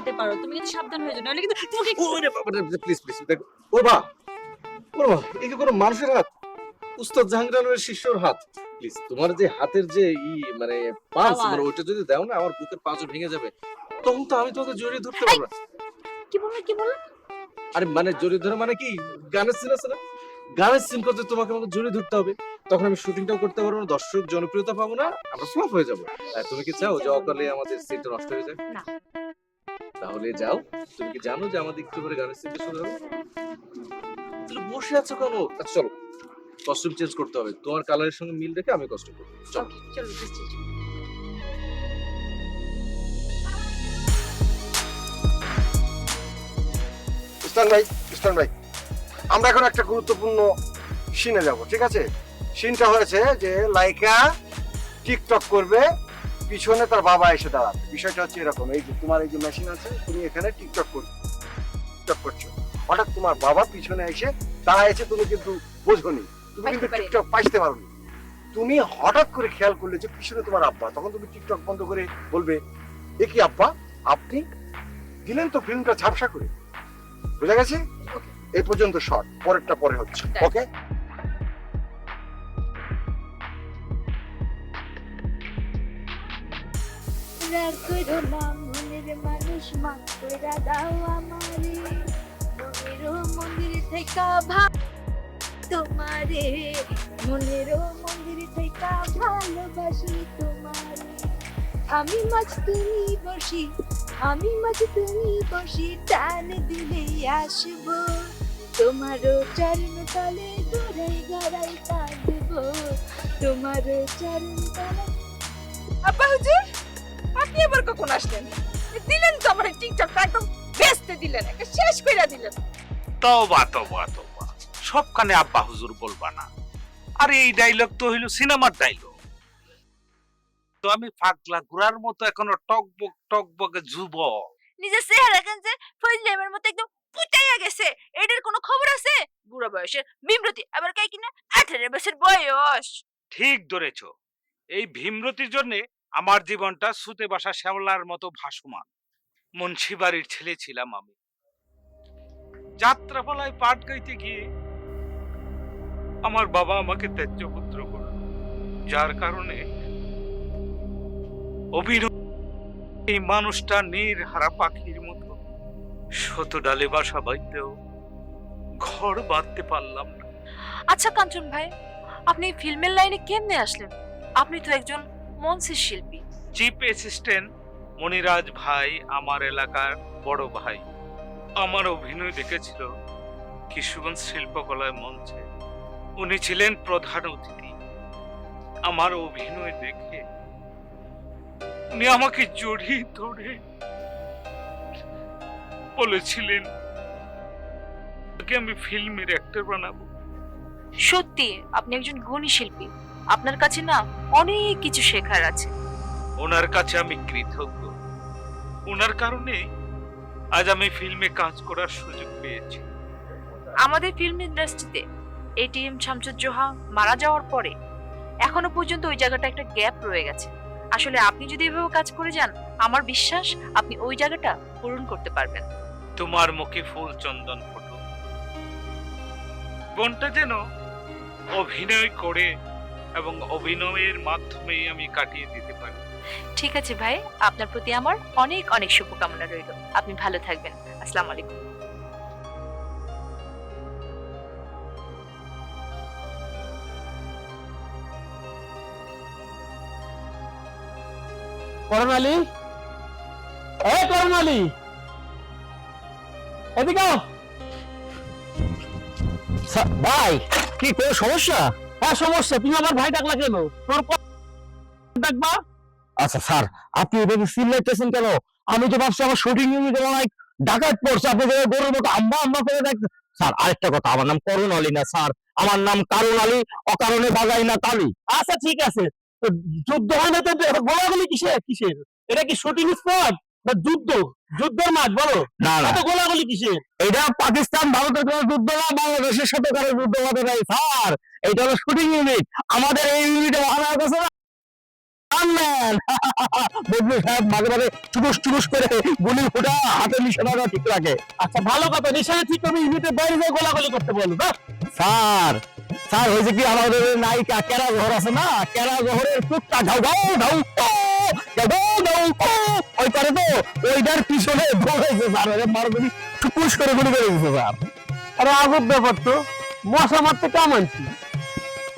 যেতে পারো তুমি কিন্তু সাবধান হয়ে যাও নাহলে কিন্তু তোমাকে ওরে বাবা প্লিজ প্লিজ দেখো। বা ওর বা এই কি কোনো মানুষের হাত? উস্তাদ জাহাঙ্গীর শিষ্যর হাত। প্লিজ তোমার যে হাতের যে ই মানে মানে ওইটা যদি দাও না আমার বুকের পাঁচও ভেঙে যাবে। তখন তো আমি তোমাকে জড়িয়ে ধরতে পারব কি বললে কি বললে? আরে মানে জড়িয়ে ধরে মানে কি? গানের সিন আছে না? গানের সিন করতে তোমাকে আমাকে জড়িয়ে ধরতে হবে। তখন আমি শুটিংটাও করতে পারব না দর্শক জনপ্রিয়তা পাবো না আমরা ফ্লপ হয়ে যাব। তুমি কি চাও যে অকালে আমাদের সিনটা নষ্ট হয়ে যায়? না। তাহলে যাও। তুমি কি জানো যে আমাদের একটু করে গানের সিনটা শুরু হবে তাহলে বসে আছো কেন? আচ্ছা চলো। কস্টিউম চেঞ্জ করতে হবে। তোমার কালারের সঙ্গে মিল রেখে আমি কস্টিউম করব। চলো। চলো just ভাই ইস্তান ভাই আমরা এখন একটা গুরুত্বপূর্ণ সিনে যাব ঠিক আছে? সিনটা হয়েছে যে লাইকা টিকটক করবে পিছনে তার বাবা এসে দাঁড়াবে। বিষয়টা হচ্ছে এরকম এই যে তোমার এই যে মেশিন আছে তুমি এখানে টিকটক করছ টিকটক করছ। হঠাৎ তোমার বাবা পিছনে এসে দাঁড়াইছে তুমি কিন্তু বোঝনি। তুমি কিন্তু টিকটক পাইতে পারোনি। তুমি হঠাৎ করে খেয়াল করলে যে পিছনে তোমার আব্বা তখন তুমি টিকটক বন্ধ করে বলবে এ কি আব্বা আপনি দিলেন তো ফিল্মটা ঝাপসা করে? বুঝা গেছে? এই পর্যন্ত শর্ট পরেরটা পরে হচ্ছে। ওকে রাগ করো মনের মানুষ মাফ কইরা দাও আমারে। মনেরও মন্দির থেকে ভাব তোমারে। মনেরও মন্দির থেকে ভালোবাসি তোমারে। আমি মাছ তুমি বসি, আমি মাছ তুমি বসি, টান দিলে আসব। তোমারও চরণ তলে গড়াই গড়াই কাঁদবো তোমারও চরণ তলে আব্বা হুজুর! আপনি আবার কখন আসলেন? দিলেন তো আমার টিকটকটা একদম দিলেন একে শেষ কইরা দিলেন। তবা তবা তবা সবখানে আব্বা হুজুর বলবা না। আরে এই ডাইলগ তো হইল সিনেমার ডাইলগ তো আমি ঘোড়ার মতো এখনও টকবক টকবকে যুবক। নিজের চেহারা গেঞ্জে ফজলেমের মতো একদম পুটাইয়া গেছে? এটার কোনো খবর আছে? বুড়া বয়সের বিমরতি আবার কাই কিনা আঠারো বছর বয়স। ঠিক ধরেছ। এই ভীমরতির জন্য আমার জীবনটা সুতে বাসা শ্যাওলার মতো ভাসমান। মুন্সিবাড়ির ছেলে ছিলাম আমি। যাত্রাপালায় পাট গাইতে গিয়ে আমার বাবা আমাকে ত্যায্য পুত্র করল। যার কারণে এই মানুষটা নির্হারা পাখির মতো। শত ডালে বাসা বাইতেও ঘর বাঁধতে পারলাম না। আচ্ছা কাঞ্চন ভাই, আপনি ফিল্মের লাইনে কেমনে আসলেন? আপনি তো একজন মঞ্চের শিল্পী। চিফ অ্যাসিস্ট্যান্ট মনিরাজ ভাই আমার এলাকার বড় ভাই। আমার অভিনয় দেখেছিল কিশোরগঞ্জ শিল্পকলায় মঞ্চে। উনি ছিলেন প্রধান অতিথি। আমার অভিনয় দেখে উনি আমাকে জড়িয়ে ধরে বলেছিলেন "তোকে আমি ফিল্মের অ্যাক্টর বানাবো। সত্যি আপনি একজন গুণী শিল্পী। আপনার কাছে না অনেক কিছু শেখার আছে। ওনার কাছে আমি কৃতজ্ঞ। ওনার কারণে আজ আমি ফিল্মে কাজ করার সুযোগ পেয়েছি। আমাদের ফিল্ম ইন্ডাস্ট্রিতে এটিএম শামসুজ্জোহা মারা যাওয়ার পরে এখনও পর্যন্ত ওই জায়গাটা একটা গ্যাপ রয়ে গেছে। আসলে আপনি যদি এভাবে কাজ করে যান আমার বিশ্বাস আপনি ওই জায়গাটা পূরণ করতে পারবেন। তোমার মুখে ফুল চন্দন ফটো বোনটা যেন অভিনয় করে এবং অভিনয়ের মাধ্যমেই আমি কাটিয়ে দিতে পারি। ঠিক আছে ভাই আপনার প্রতি আমার অনেক অনেক শুভকামনা রইল। আপনি ভালো থাকবেন। আসসালামু আলাইকুম। করণ আলী? এ করণ আলী! এদিকে ভাই কি কোনো সমস্যা? হ্যাঁ সমস্যা। তুমি আমার ভাই ডাকলা কেন? তোর ডাকবা আচ্ছা স্যার আপনি এভাবে চিল্লাইতেছেন কেন? আমি তো ভাবছি আমার শুটিং ইউনিট অনেক ডাকাত পড়ছে আপনি যে গরুর মতো আম্মা আম্মা করে দেখ স্যার আরেকটা কথা আমার নাম করণ আলী না স্যার। আমার নাম কারণ আলী অকারণে বাজাই না তালি আচ্ছা ঠিক আছে। তো যুদ্ধ হয় না তো? গোলাগুলি কিসের? কিসের? এটা কি শুটিং স্পট যুদ্ধ যুদ্ধের মাঠ বলো। না গোলাগুলি কিসে এটা পাকিস্তান ভারতের কোনো যুদ্ধ না বাংলাদেশের সাথে কারও যুদ্ধ হতে নাই স্যার এটা হলো শুটিং ইউনিট আমাদের এই ইউনিটে মহানায়ক আছে না? টান নেন বদলু সাহেব মাঝে মাঝে চুরুস চুরুস করে গুলি ফোটা হাতে নিশানা ঠিক রাখে আচ্ছা ভালো কথা নিশানা ঠিক করবে ইউনিটের বাইরে যায় গোলাগুলি করতে বলব না স্যার স্যার হয়েছে কি আমাদের নায়িকা কেরা জহর আছে না? কেরা জহরের টুকটা ঢাউ ঢাউ ঢাউ ঢাউ ঢাউ ঢাউ ওই করে তো ওইটার পিছনে দৌড়াইছে স্যার ওই মারগুলি টুকুস করে গুলি করে দিচ্ছে স্যার। আরে আগব ব্যাপার তো মশা মারতে কামানছি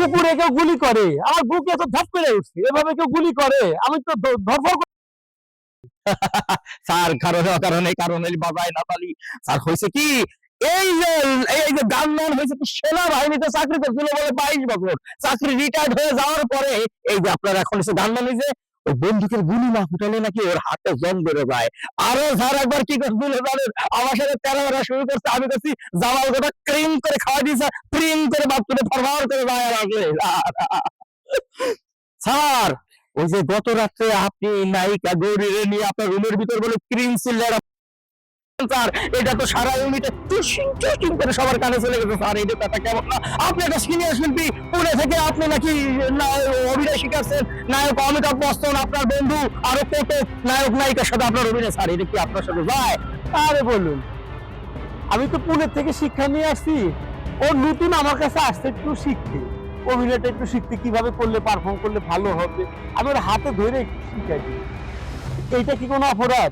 কুকুরে কেউ গুলি করে, আমার বুকে তো ধপ করে উঠছে। এভাবে কেউ গুলি করে, আমি তো ধরফর স্যার, কারণ কারণে কারণে বাজায় না পালি স্যার, হয়েছে কি? এই যে এই যে সেনাবাহিনীতে চাকরি চাকরি রিটায়ার্ড হয়ে যাওয়ার পরে, এই যে আপনার এখন এসে গানম্যান হয়েছে ওই বন্দুকের গুলি না ফুটালে নাকি ওর হাতে জম বেড়ে যায়। আরও স্যার, একবার কি করছিল জানেন আমার সাথে তেরো বেড়া শুরু করছে। আমি করছি জামাল গোটা ক্রিম করে খাওয়া দিয়েছে। প্রিম করে বাথরুমে ফরমার করে যায় আর স্যার, ওই যে গত রাত্রে আপনি নায়িকা গৌরীরে নিয়ে আপনার রুমের ভিতর বলে ক্রিম সিল্লার স্যার, এটা তো সারা ইউনিটে টুসিং টুসিং করে সবার কানে চলে গেছে, স্যার, এই ব্যাপারটা কেমন না? আপনি একটা সিনিয়র শিল্পী পুনে থেকে আপনি নাকি অভিনয় শিখাচ্ছেন? নায়ক অমিতাভ বচ্চন, আপনার বন্ধু আরও কত নায়ক, নায়িকার সাথে আপনার অভিনয়? স্যার, এটা কি আপনার সাথে যায়? আরে বলুন, আমি তো পুনে থেকে শিক্ষা নিয়ে আসছি। ও নতুন আমার কাছে আসছে একটু শিখতে। অভিনয়টা একটু শিখতে, কীভাবে করলে পারফর্ম করলে ভালো হবে? আমি হাতে ধরে শিখাই এইটা কি কোনো অপরাধ?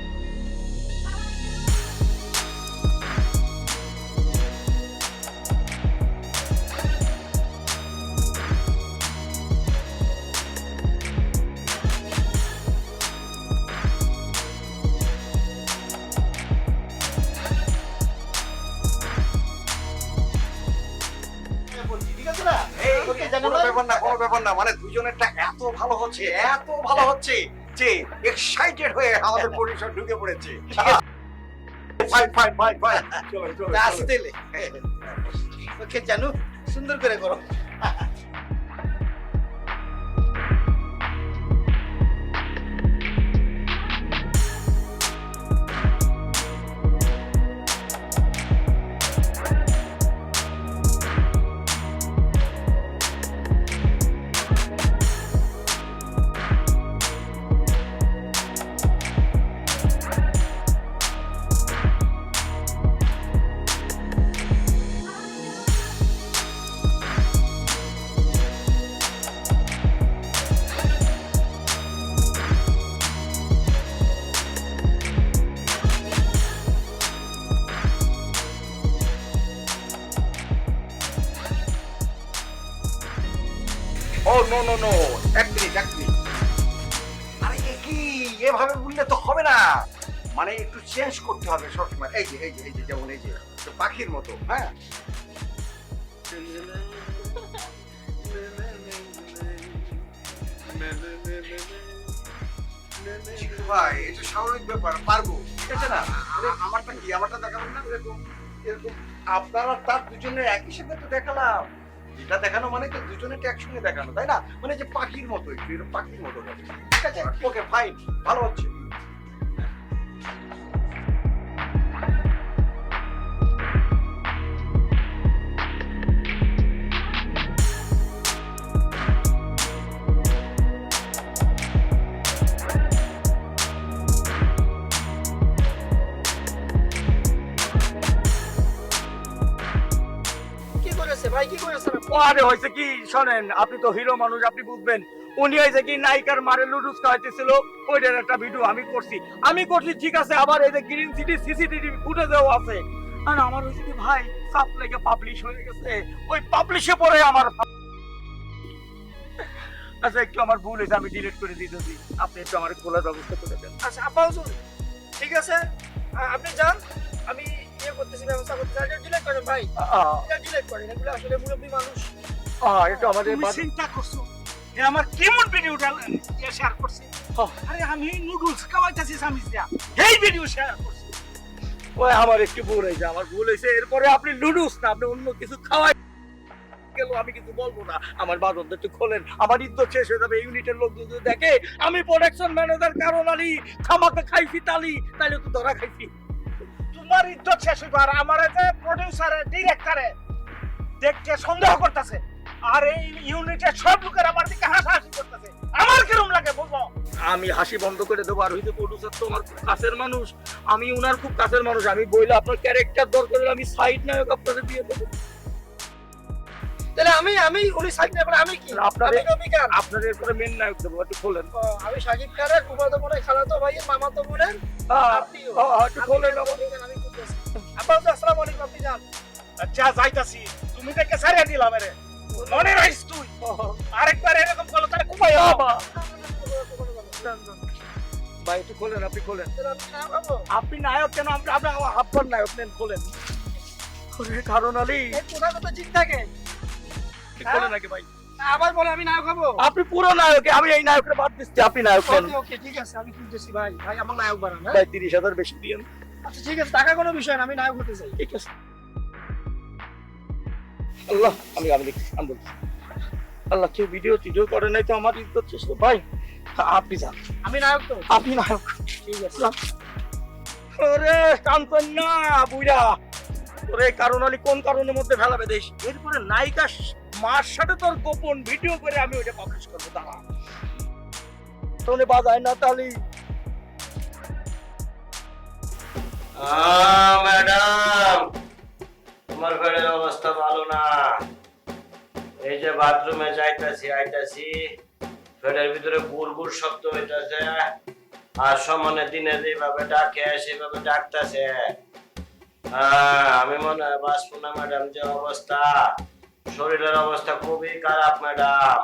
যে এক্সাইটেড হয়ে আমাদের পরিসর ঢুকে পড়েছে। ফাইন ফাইন ফাইন ফাইন চলো চলো আসতে ওকে জানু সুন্দর করে করো। নো নো এক মিনিট এক মিনিট। আরে এ এভাবে বললে তো হবে না। মানে একটু চেঞ্জ করতে হবে সবসময়। এই যে এই যে এই যে, যেমন এই যে পাখির মতো হ্যাঁ? ভাই এটা স্বাভাবিক ব্যাপার, পারব। ঠিক আছে না? আমারটা কি? আমারটা দেখাবেন না? এরকম এরকম। আপনারা তার দুজনের একই সাথে তো দেখালাম। এটা দেখানো মানে তো দুজনেরটা একসঙ্গে দেখানো, তাই না? মানে যে পাখির মতো একটু পাখির মতো ঠিক আছে? ওকে ফাইন ভালো হচ্ছে। ভাই? কি করেছে? আরে হয়েছে কি, শোনেন, আপনি তো হিরো মানুষ, আপনি বুঝবেন। উনি হয়েছে কি, নায়িকার মারে লুডুস একটা ভিডিও আমি করছি। আমি করছি, ঠিক আছে, আবার এই যে গ্রিন সিটি সিসিটিভি ফুটেজেও আছে। আর আমার হয়েছে কি ভাই, সাপ লেগে পাবলিশ হয়ে গেছে। ওই পাবলিশে পরে আমার আচ্ছা একটু আমার ভুল হয়েছে, আমি ডিলিট করে দিতেছি। আপনি একটু আমার খোলার ব্যবস্থা করে দেন। আচ্ছা আপা ঠিক আছে? আপনি যান, আমি ইয়ে করতেছি ব্যবস্থা করতেছি এটা ডিলেট করেন ভাই। এটা ডিলেট করেন এগুলো আসলে মুরব্বী মানুষ। আহ, একটু আমাদের চিন্তা করছ এ আমার কেমন ভিডিওটা শেয়ার করছে। আরে আমি নুডলস খাওয়াইতেছি স্বামী এই ভিডিও শেয়ার করছি। ওই আমার একটু ভুল হয়েছে আমার ভুল হয়েছে। এরপরে আপনি লুডুস না আপনি অন্য কিছু খাওয়াই গেল আমি কিছু বলব না। আমার বাদনটা একটু খোলেন আমার ইজ্জত শেষ হয়ে যাবে ইউনিটের লোক যদি দেখে আমি প্রোডাকশন ম্যানেজার কারণ আলী খামাকে খাইছি তালি তাহলে তো ধরা খাইছি। তোমার ইজ্জত শেষ হইব আর আমার যে প্রডিউসারে ডিরেক্টরে দেখতে সন্দেহ করতেছে, আর এই ইউনিটের সব লোকের আমার দিকে হাসাহাসি করতেছে, আমার কিরম লাগে বলব? আমি হাসি বন্ধ করে দেবো, আর হইতে প্রডিউসার তো আমার কাছের মানুষ, আমি উনার খুব কাছের মানুষ, আমি বইলে আপনার ক্যারেক্টার দরকার আমি সাইড নায়ক আপনাদের দিয়ে দেবো। তাহলে আমি আমি উনি সাইড না আমি কি? আপনার আমি রবি আপনার এরপরে মেন নায়ক দেবো একটু খোলেন। আমি সাকিব খানের কুমারতো বোনের খালাতো ভাইয়ের মামাতো বোনের আপনিও। একটু খোলেন। আসসালামু আলাইকুম আপনি যান। আচ্ছা যাইতাছি। তুমি সারিয়া দিলাম রে মনে রাখিস তুই। আরেকবার এরকম করল তাহলে বাবা ভাই একটু খোলেন আপনি খোলেন। আপনি নায়ক কেন? আপনি আপনার নায়ক নেন খোলেন। কারণ আলী এই কোথাও ঠিক থাকে। ভাই। আবার বলে আমি আপনি পুরো নায়ক আমি এই নায়কের বাদ দিচ্ছি আপনি নায়ক ওকে ঠিক আছে আমি ভাই। ভাই আমার নায়ক বানান হ্যাঁ? ভাই তিরিশ হাজার বেশি দিয়েন। আচ্ছা ঠিক আছে টাকা কোনো বিষয় না আমি নায়ক হতে চাই। ঠিক আছে। আল্লাহ আমি আমি আমি বলছি। আল্লাহ কেউ ভিডিও টিডিও করে নাই তো আমার ইজ্জত শেষ। ভাই আপনি যান। আমি নায়ক তো। আপনি নায়ক। ঠিক আছে। ওরে কান্তন না বুইরা ওরে কারণ আলী কোন কারণের মধ্যে ফেলাবে দেশ? এরপরে নায়িকা মার সাথে তোর গোপন ভিডিও করে আমি ওইটা পাবলিশ করব, দাঁড়া। তোনে বাজায় না তালি ম্যাডাম, তোমার ঘরের অবস্থা ভালো না। এই যে বাথরুমে যাইতাছি, আইতাছি ফেরের ভিতরে গুড় শব্দ হইতাছে। আর সমানে দিনে যেভাবে ডাকে, সেভাবে ডাকতাছে। আমি মনে হয় বাঁচবো না, ম্যাডাম, যে অবস্থা। শরীরের অবস্থা খুবই খারাপ ম্যাডাম।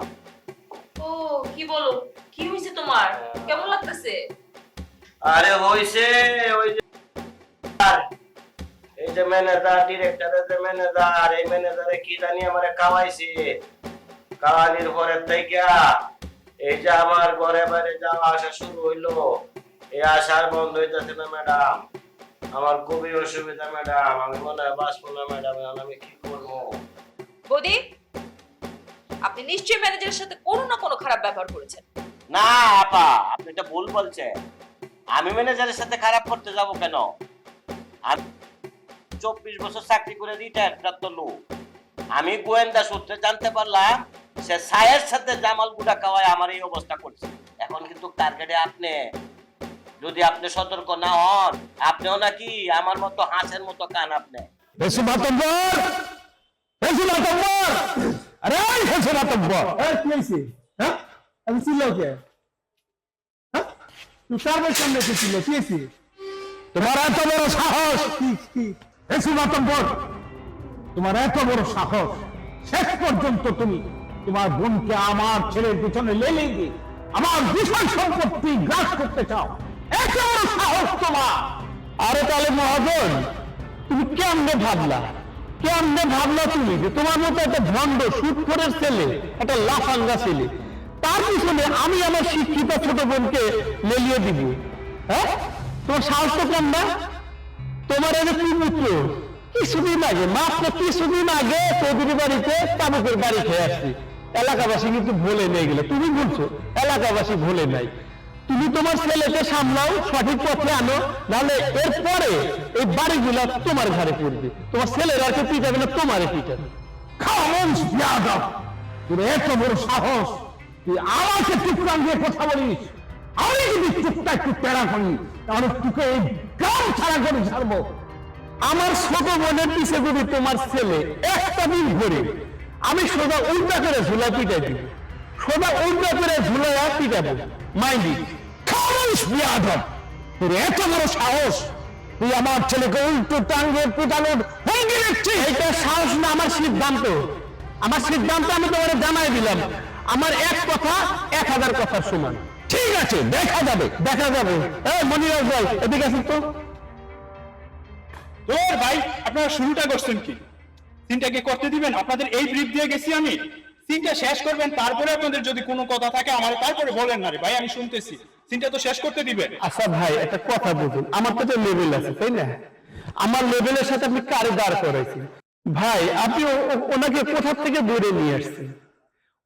ও কি বলো? কি হয়েছে তোমার? কেমন লাগতেছে? আরে হইছে ওই যে এই যে ম্যানেজার ডিরেক্টরের যে ম্যানেজার এই ম্যানেজারে কি জানি আমারে খাওয়াইছে। খাওয়ানির পরে থেকে। এই যে আমার ঘরে বাইরে যাওয়া আসা শুরু হইল। এই আসার বন্ধ হইতেছে না ম্যাডাম। আমার খুবই অসুবিধা ম্যাডাম। আমি মনে হয় বাঁচবো না ম্যাডাম। আমি কি করব? বৌদি আপনি নিশ্চয়ই ম্যানেজারের সাথে কোনো না কোনো খারাপ ব্যবহার করেছেন। না আপা আপনি এটা ভুল বলছেন। আমি ম্যানেজারের সাথে খারাপ করতে যাব কেন? আমি চব্বিশ বছর চাকরি করে রিটায়ার প্রাপ্ত লোক। আমি গোয়েন্দা সূত্রে জানতে পারলাম সে সায়ের সাথে জামাল গুড়া খাওয়ায় আমার এই অবস্থা করছে। এখন কিন্তু টার্গেটে আপনি। যদি আপনি সতর্ক না হন আপনিও নাকি আমার মতো হাঁসের মতো কান আপনি। বেশি কি হ্যাঁ? আমি চিল্লাও কে? হ্যাঁ? তুই সামনে চিল্লো কি তোমার এত বড় সাহস! কি তোমার এত বড় সাহস! শেষ পর্যন্ত তুমি তোমার বোনকে আমার ছেলের পিছনে লেলে দিয়ে আমার বিশাল সম্পত্তি গ্রাস করতে চাও। এত বড় সাহস তোমার! আরে তাহলে মহাজন তুমি কেমনে ভাবলা? কেমনে ভাবলা তুমি যে তোমার মতো একটা ভণ্ড ছেলে, একটা লাফাঙ্গা ছেলে। তার পিছনে আমি আমার শিক্ষিত ছোট বোনকে লেলিয়ে দিব। হ্যাঁ? তোমার সাহস তো কম না? তোমার যে পুত্র? কিছুদিন আগে, মাত্র কিছুদিন আগে চৌধুরী বাড়িতে তাবুকের বাড়ি খেয়ে আসছি। এলাকাবাসী কিন্তু ভুলে নিয়ে গেলে তুমি বলছো, এলাকাবাসী ভুলে নাই। তুমি তোমার ছেলেকে সামলাও সঠিক পথে আনো নাহলে এরপরে এই বাড়িগুলো তোমার ঘরে পড়বে। তোমার ছেলের আর কেউ পিটাবে না তোমারে পিটাবে। বিয়াদব। তোর এত বড় সাহস। তুই আমাকে দিয়ে কথা বলিস। আমি যদি চুপটা একটু তেড়া করি তাহলে তোকে এই গ্রাম ছাড়া করে ছাড়বো। আমার ছোট বোনের পিছে যদি তোমার ছেলে একটা দিন ঘুরে আমি সোজা উল্টা করে ঝুলা পিটাই দিব। সোজা উল্টা করে ঝুলা পিটাবো মাইন্ডি বিয়াদব। তোর এত বড় সাহস তুই আমার ছেলেকে উল্টো টাঙ্গে পিটানোর হুমকি দিচ্ছিস। এটা সাহস না আমার সিদ্ধান্ত। আমার সিদ্ধান্ত আমি তোমার জানাই দিলাম। আমার এক কথা এক হাজার কথার সমান। ঠিক আছে দেখা যাবে। দেখা যাবে। মনিরাজ ভাই এদিকে আসুন তো। তোর ভাই আপনারা শুরুটা করছেন কি? সিনটাকে করতে দিবেন আপনাদের এই ব্রিফ দিয়ে গেছি আমি। সিনটা শেষ করবেন তারপরে আপনাদের যদি কোনো কথা থাকে আমার তারপরে বলেন না রে ভাই আমি শুনতেছি। সিনটা তো শেষ করতে দিবেন। আচ্ছা ভাই একটা কথা বুঝুন। আমার তো একটা লেভেল আছে তাই না? আমার লেভেলের সাথে আপনি কারে দাঁড় করাইছেন? ভাই আপনি ওনাকে কোথা থেকে দূরে নিয়ে আসছেন?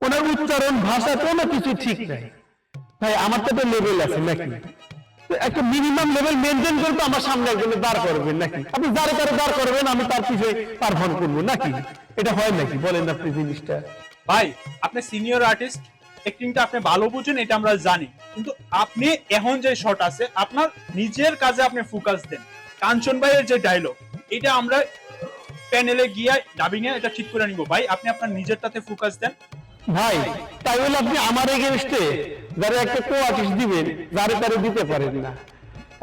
ওনার উচ্চারণ ভাষা কোনো কিছু ঠিক নাই। ভাই আমার তো একটা লেভেল আছে নাকি? একটা মিনিমাম লেভেল মেনটেন করতে আমার সামনে একজনে দাঁড় করবেন নাকি? আপনি যারে তারে দাঁড় করবেন আমি তার পিছিয়ে পারফর্ম করব নাকি? এটা হয় নাকি? বলেন আপনি জিনিসটা। ভাই আপনি সিনিয়র আর্টিস্ট অ্যাক্টিংটা আপনি ভালো বুঝেন, এটা আমরা জানি। কিন্তু আপনি এখন যে শট আছে, আপনার নিজের কাজে আপনি ফোকাস দেন। কাঞ্চন ভাইয়ের যে ডায়লগ এটা আমরা প্যানেলে গিয়ে ডাবিং এ এটা ঠিক করে নিব। ভাই, আপনি আপনার নিজেরটাতে ফোকাস দেন। ভাই, তাই বলে আপনি আমার এগেনস্টে যারা একটা কো আর্টিস্ট দিবেন, যারে তারে দিতে পারেন না।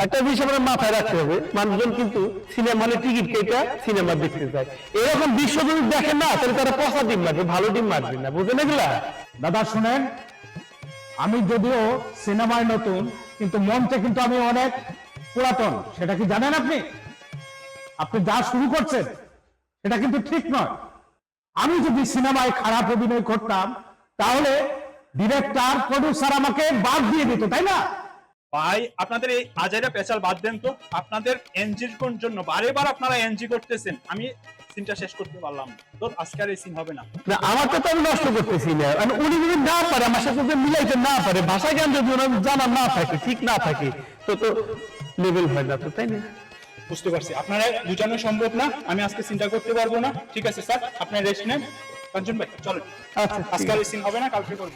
একটা বিষয় আমরা মাথায় রাখতে হবে, মানুষজন কিন্তু সিনেমা হলে টিকিট কেটে সিনেমা দেখতে যায়। এরকম বিশ্ব যদি দেখেন না, তাহলে তারা পচা ডিম মারবে, ভালো ডিম মারবে না, বুঝলেন এগুলা? দাদা, শুনেন, আমি যদিও সিনেমায় নতুন, কিন্তু মঞ্চে কিন্তু আমি অনেক পুরাতন, সেটা কি জানেন আপনি? আপনি যা শুরু করছেন এটা কিন্তু ঠিক নয়। আমি যদি সিনেমায় খারাপ অভিনয় করতাম, তাহলে ডিরেক্টর, প্রডিউসার আমাকে বাদ দিয়ে দিত, তাই না? ভাই আপনাদের এই আজাইরা পেশাল বাদ দেন তো। আপনাদের এনজির কোন জন্য। বারে বার আপনারা এনজি করতেছেন। আমি সিনটা শেষ করতে পারলাম তো আজকে আর এই সিন হবে না। না আমারটা তো আমি নষ্ট করতেছি না। আর উনি যদি না পারে আমার সাথে যদি মিলাইতে না পারে ভাষা জ্ঞান যদি ওনার জানা না থাকে ঠিক না থাকে তো তো লেভেল হয় না তো তাই না? বুঝতে পারছি। আপনারা বোঝানো সম্ভব না। আমি আজকে চিন্তা করতে পারব না। ঠিক আছে স্যার। আপনি রেস্ট নেন। কাঞ্চন ভাই চলো আচ্ছা আজকে আর এই সিন হবে না কালকে করব।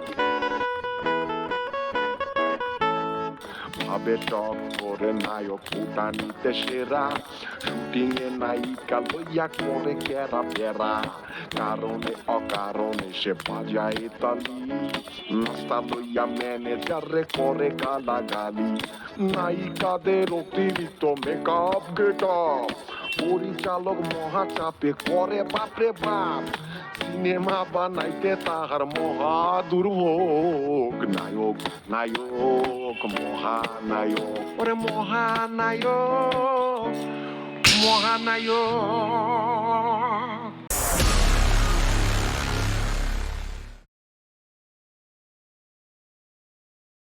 ভাবে টক করে নায়ক ফুটানিতে সেরা শুটিং এ নায়িকা লইয়া করে কেরা ফেরা কারণে অকারণে সে বাজায় তালি নাস্তা লইয়া ম্যানেজারে করে গালাগালি নায়িকাদের অতিরিক্ত মেকআপ গেট পরিচালক মহাচাপে করে বাপরে বাপ সিনেমা বানাইতে তাহার মহা দুর্ভোগ নায়ক নায়ক মহানায়ক ওরে মহানায়ক মহানায়ক